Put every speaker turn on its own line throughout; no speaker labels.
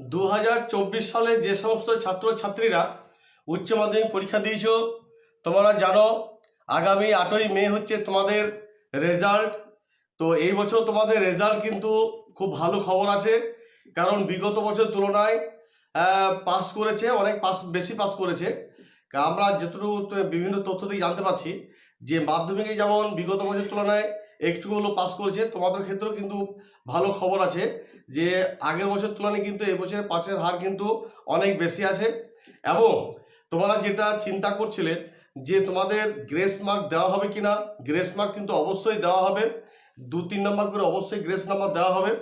দু হাজার চব্বিশ সালে যে সমস্ত ছাত্রছাত্রীরা উচ্চ মাধ্যমিক পরীক্ষা দিয়েছ, তোমরা জানো আগামী আটই মে হচ্ছে তোমাদের রেজাল্ট তো এই বছর তোমাদের রেজাল্ট কিন্তু খুব ভালো খবর আছে, কারণ বিগত বছর তুলনায় পাস করেছে, অনেক পাস বেশি পাস করেছে। আমরা যতটুকু বিভিন্ন তথ্য দিয়ে জানতে পারছি যে মাধ্যমিকে যেমন বিগত বছর তুলনায় একটু হলেও পাস করেছে। তোমাদের ক্ষেত্রেও কিন্তু ভালো খবর আছে যে, আগের বছর তুলনায় কিন্তু এবছরের পাশের হার কিন্তু অনেক বেশি আছে। এবং তোমরা যেটা চিন্তা করছিলে যে, তোমাদের গ্রেস মার্ক দেওয়া হবে কিনা? গ্রেস মার্ক কিন্তু অবশ্যই দেওয়া হবে। দু, তিন নম্বর করে অবশ্যই গ্রেস নাম্বার দেওয়া হবে।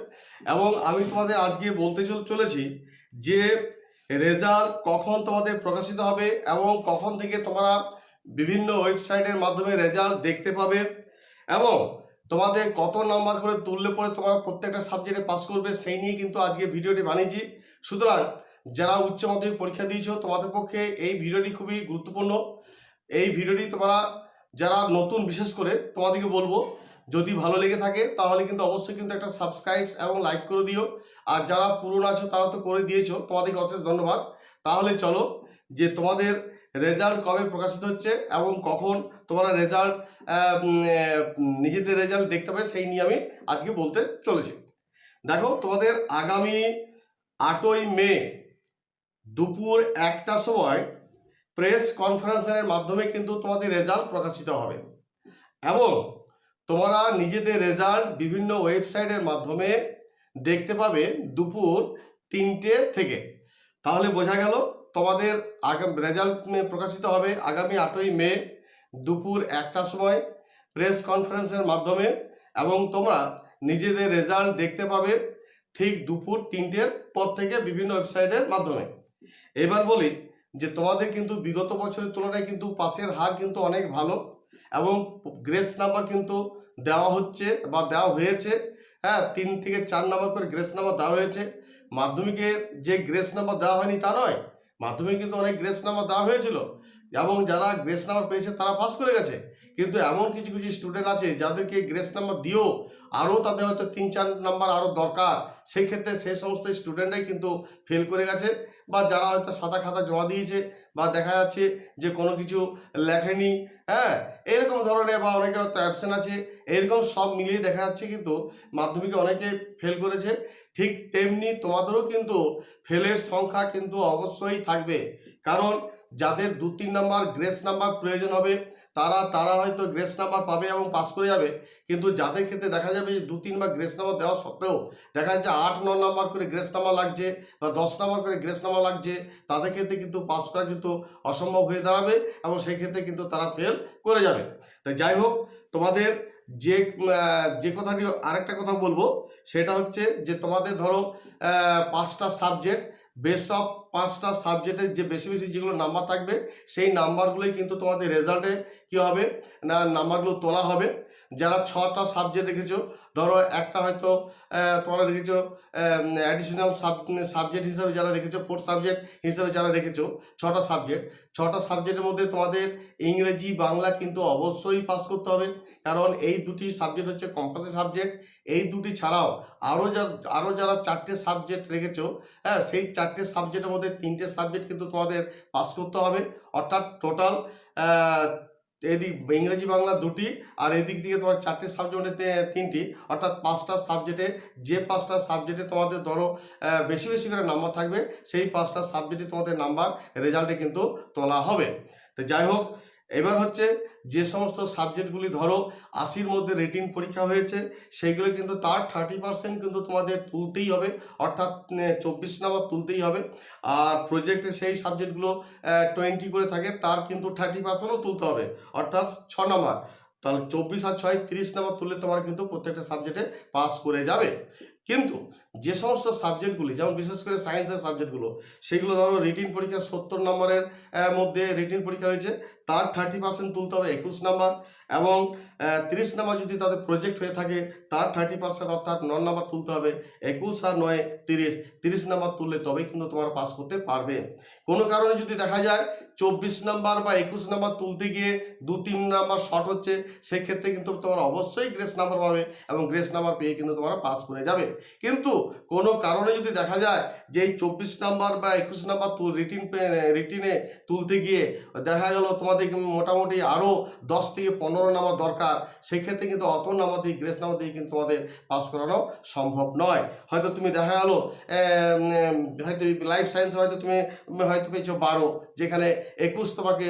এবং আমি তোমাদের আজকে বলতে চল- চলেছি যে রেজাল্ট কখন তোমাদের প্রকাশিত হবে এবং কখন থেকে তোমরা বিভিন্ন ওয়েবসাইটের মাধ্যমে রেজাল্ট দেখতে পাবে। এবং তোমাদের কত নাম্বার করে তুললে পরে তোমরা প্রত্যেকটা সাবজেক্টে পাস করবে, সেই নিয়ে কিন্তু আজকে ভিডিওটি বানিয়েছি। সুতরাং যারা উচ্চ মাধ্যমিক পরীক্ষা দিয়েছ, তোমাদের পক্ষে এই ভিডিওটি খুবই গুরুত্বপূর্ণ। এই ভিডিওটি তোমরা যারা নতুন, বিশেষ করে তোমাদেরকে বলব, যদি ভালো লেগে থাকে, তাহলে কিন্তু অবশ্যই কিন্তু একটা সাবস্ক্রাইব এবং লাইক করে দিও। আর যারা পুরনো আছো, তারা তো করে দিয়েছ। তোমাদেরকে অশেষ ধন্যবাদ। তাহলে চলো, যে তোমাদের রেজাল্ট কবে প্রকাশিত হচ্ছে এবং কখন তোমরা রেজাল্ট নিজেদের রেজাল্ট দেখতে পাবে সেই নিয়ে আমি আজকে বলতে চলেছি। দেখো, তোমাদের আগামী আটই মে দুপুর একটা সময় প্রেস কনফারেন্সের মাধ্যমে কিন্তু তোমাদের রেজাল্ট প্রকাশিত হবে। এবং তোমরা নিজেদের রেজাল্ট বিভিন্ন ওয়েবসাইটের মাধ্যমে দেখতে পাবে দুপুর তিনটে থেকে। তাহলে বোঝা গেল তোমাদের আগাম রেজাল্ট প্রকাশিত হবে আগামী আটই মে দুপুর একটার সময় প্রেস কনফারেন্সের মাধ্যমে এবং তোমরা নিজেদের রেজাল্ট দেখতে পাবে ঠিক দুপুর তিনটের পর থেকে বিভিন্ন ওয়েবসাইটের মাধ্যমে। এবার বলি যে তোমাদের কিন্তু বিগত বছরের তুলনায় কিন্তু পাশের হার কিন্তু অনেক ভালো এবং গ্রেস নাম্বার কিন্তু দেওয়া হচ্ছে বা দেওয়া হয়েছে। হ্যাঁ তিন থেকে চার নাম্বার করে গ্রেস নাম্বার দেওয়া হয়েছে। মাধ্যমিকে যে গ্রেস নাম্বার দেওয়া হয়নি তা নয় মাধ্যমিকে কিন্তু অনেক গ্রেস নাম্বার দেওয়া হয়েছিল। এবং যারা গ্রেস নাম্বার পেয়েছে তারা পাস করে গেছে। কিন্তু এমন কিছু কিছু স্টুডেন্ট আছে যাদেরকে গ্রেস নাম্বার দিয়েও আরও তাদের হয়তো তিন চার নাম্বার আরও দরকার। সেক্ষেত্রে সেই সমস্ত স্টুডেন্টরাই কিন্তু ফেল করে গেছে। বা যারা হয়তো সাদা খাতা জমা দিয়েছে বা দেখা যাচ্ছে যে কোনো কিছু লেখেনি হ্যাঁ? এরকম ধরনের বা অনেকে হয়তো অ্যাবসেন্ট আছে, এরকম সব মিলিয়ে দেখা যাচ্ছে কিন্তু মাধ্যমিকে অনেকে ফেল করেছে। ঠিক তেমনি তোমাদেরও কিন্তু ফেলের সংখ্যা কিন্তু অবশ্যই থাকবে। কারণ যাদের দু তিন নাম্বার গ্রেস নাম্বার প্রয়োজন হবে তারা তারা হয়তো গ্রেস নাম্বার পাবে এবং পাস করে যাবে, কিন্তু যাদের ক্ষেত্রে দেখা যাবে যে দু, তিনবার গ্রেস নাম্বার দেওয়া সত্ত্বেও দেখা যাচ্ছে আট, ন নাম্বার করে গ্রেস নাম্বার লাগছে বা দশ নাম্বার করে গ্রেস নাম্বার লাগছে, তাদের ক্ষেত্রে কিন্তু পাস করা কিন্তু অসম্ভব হয়ে দাঁড়াবে এবং সেই ক্ষেত্রে কিন্তু তারা ফেল করে যাবে। তাই যাই হোক, তোমাদের যে যে কথাটি আরেকটা কথা বলব, সেটা হচ্ছে যে তোমাদের ধরো পাঁচটা সাবজেক্ট বেস্ট অফ পাঁচটা সাবজেক্টের যে বেশি বেশি যেগুলো নাম্বার থাকবে, সেই নাম্বারগুলোই কিন্তু তোমাদের রেজাল্টে কি হবে? না নাম্বারগুলো তোলা হবে। যারা ছটা সাবজেক্ট রেখেছো, ধরো একটা হয়তো তোমরা রেখেছো অ্যাডিশনাল সাবজেক্ট হিসাবে যারা রেখেছো ফোর্থ সাবজেক্ট হিসাবে যারা রেখেছো, ছটা সাবজেক্ট ছটা সাবজেক্টের মধ্যে তোমাদের ইংরেজি, বাংলা কিন্তু অবশ্যই পাস করতে হবে। কারণ এই দুটি সাবজেক্ট হচ্ছে কম্পালসারি সাবজেক্ট এই দুটি ছাড়াও আরও যা আরও যারা চারটে সাবজেক্ট রেখেছো হ্যাঁ সেই চারটে সাবজেক্টের মধ্যে তিনটে সাবজেক্ট কিন্তু তোমাদের পাস করতে হবে। অর্থাৎ টোটাল এদিক ইংরেজি, বাংলা দুটি আর এদিক থেকে তোমার চারটে সাবজেক্টে তিনটি। অর্থাৎ পাঁচটা সাবজেক্টে যে পাঁচটা সাবজেক্টে তোমাদের ধরো বেশি বেশি করে নাম্বার থাকবে, সেই পাঁচটা সাবজেক্টে তোমাদের নাম্বার রেজাল্টে কিন্তু তোলা হবে। তো যাই হোক এবার হচ্ছে যে সমস্ত সাবজেক্টগুলি ধরো আশির মধ্যে রেটিং পরীক্ষা হয়েছে, সেইগুলো কিন্তু তার থার্টি পার্সেন্ট কিন্তু তোমাদের তুলতেই হবে, অর্থাৎ চব্বিশ নাম্বার তুলতেই হবে। আর প্রজেক্টে সেই সাবজেক্টগুলো টোয়েন্টি করে থাকে, তার কিন্তু থার্টি পার্সেন্টও তুলতে হবে, অর্থাৎ ছ নাম্বার তাহলে চব্বিশ আর ছয় তিরিশ নাম্বার তুললে তোমার কিন্তু প্রত্যেকটা সাবজেক্টে পাস করে যাবে। কিন্তু যে সমস্ত সাবজেক্টগুলি যেমন বিশেষ করে সায়েন্সের সাবজেক্টগুলো সেগুলো ধরো রিটিন পরীক্ষা সত্তর নম্বরের মধ্যে রিটিন পরীক্ষা হয়েছে, তার থার্টি পার্সেন্ট তুলতে হবে একুশ নাম্বার এবং তিরিশ নাম্বার যদি তাদের প্রজেক্ট হয়ে থাকে, তার থার্টি পার্সেন্ট অর্থাৎ ন নাম্বার তুলতে হবে একুশ আর নয় তিরিশ। তিরিশ নাম্বার তুললে তবেই কিন্তু তোমার পাস করতে পারবে। কোনো কারণে যদি দেখা যায় চব্বিশ নাম্বার বা একুশ নাম্বার তুলতে গিয়ে দু তিন নাম্বার শর্ট হচ্ছে, সেক্ষেত্রে কিন্তু তোমার অবশ্যই গ্রেস নাম্বার পাবে এবং গ্রেস নাম্বার পেয়ে কিন্তু তোমরা পাস করে যাবে। কিন্তু কোনো কারণে যদি দেখা যায় যে এই চব্বিশ নাম্বার বা একুশ নাম্বার রিটিন রিটিনে তুলতে গিয়ে দেখা গেল তোমাদের মোটামুটি আরও দশ থেকে পনেরো নাম্বার দরকার, সেক্ষেত্রে কিন্তু অত নাম্বার দিয়ে গ্রেস নাম্বার দিয়ে কিন্তু তোমাদের পাস করানো সম্ভব নয়। হয়তো তুমি দেখা গেলো হয়তো লাইফ সায়েন্স হয়তো তুমি, হয়তো পেয়েছ বারো, যেখানে একুশ তোমাকে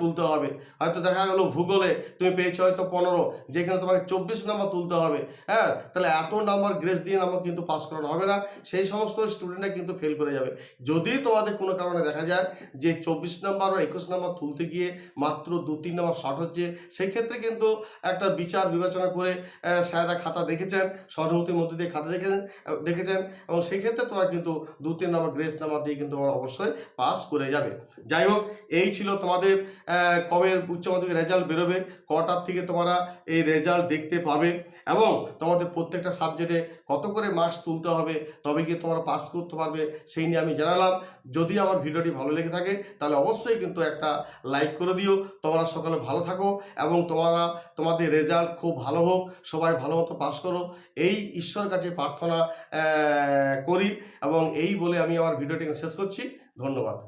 তুলতে হবে। হয়তো দেখা গেলো ভূগোলে তুমি পেয়েছ হয়তো পনেরো, যেখানে তোমাকে চব্বিশ নাম্বার তুলতে হবে। হ্যাঁ তাহলে এত নাম্বার গ্রেস দিয়ে নাম্বার কিন্তু পাস করানো হবে না। সেই সমস্ত স্টুডেন্টরা কিন্তু ফেল করে যাবে। যদি তোমাদের কোনো কারণে দেখা যায় যে চব্বিশ নাম্বার বা একুশ নাম্বার তুলতে গিয়ে মাত্র দু, তিন নাম্বার শর্ট হচ্ছে সেই ক্ষেত্রে কিন্তু একটা বিচার বিবেচনা করে স্যাররা খাতা দেখেছেন, সহানুভূতির মধ্যে দিয়ে খাতা দেখেছেন দেখেছেন এবং সেই ক্ষেত্রে তোমার কিন্তু দু, তিন নাম্বার গ্রেস নাম্বার দিয়ে কিন্তু তোমরা অবশ্যই পাস করে যাবে। যাই হোক, এই ছিল তোমাদের কবে উচ্চ মাধ্যমিক রেজাল্ট বেরোবে কটার থেকে তোমরা এই রেজাল্ট দেখতে পাবে এবং তোমাদের প্রত্যেকটা সাবজেক্টে কত করে মার্কস তুলতে হবে, তবে গিয়ে তোমরা পাস করতে পারবে সেই নিয়ে আমি জানালাম। যদি আমার ভিডিওটি ভালো লেগে থাকে, তাহলে অবশ্যই কিন্তু একটা লাইক করে দিও। তোমরা সকালে ভালো থাকো এবং তোমরা, তোমাদের রেজাল্ট খুব ভালো হোক, সবাই ভালো মতো পাস করো। এই ঈশ্বর কাছে প্রার্থনা করি এবং এই বলে আমি আমার ভিডিওটি শেষ করছি। ধন্যবাদ।